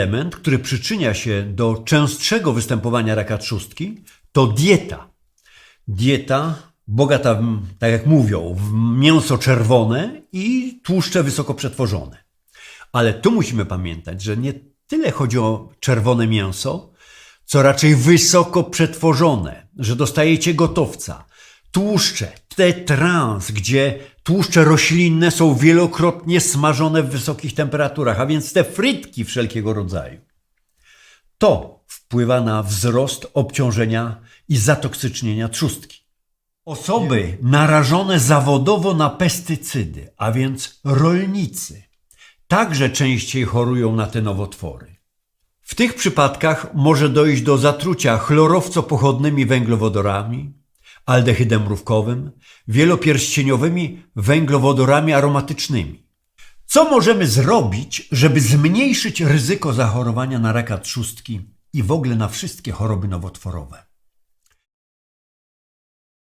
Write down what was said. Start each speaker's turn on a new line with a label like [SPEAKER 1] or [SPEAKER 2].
[SPEAKER 1] element, który przyczynia się do częstszego występowania raka trzustki, to dieta. Dieta bogata, tak jak mówią, w mięso czerwone i tłuszcze wysoko przetworzone. Ale tu musimy pamiętać, że nie tyle chodzi o czerwone mięso, co raczej wysoko przetworzone, że dostajecie gotowca. Tłuszcze, te trans, gdzie tłuszcze roślinne są wielokrotnie smażone w wysokich temperaturach, a więc te frytki wszelkiego rodzaju. To wpływa na wzrost obciążenia i zatoksycznienia trzustki. Osoby narażone zawodowo na pestycydy, a więc rolnicy, także częściej chorują na te nowotwory. W tych przypadkach może dojść do zatrucia chlorowco-pochodnymi węglowodorami, aldehydem mrówkowym, wielopierścieniowymi węglowodorami aromatycznymi. Co możemy zrobić, żeby zmniejszyć ryzyko zachorowania na raka trzustki i w ogóle na wszystkie choroby nowotworowe?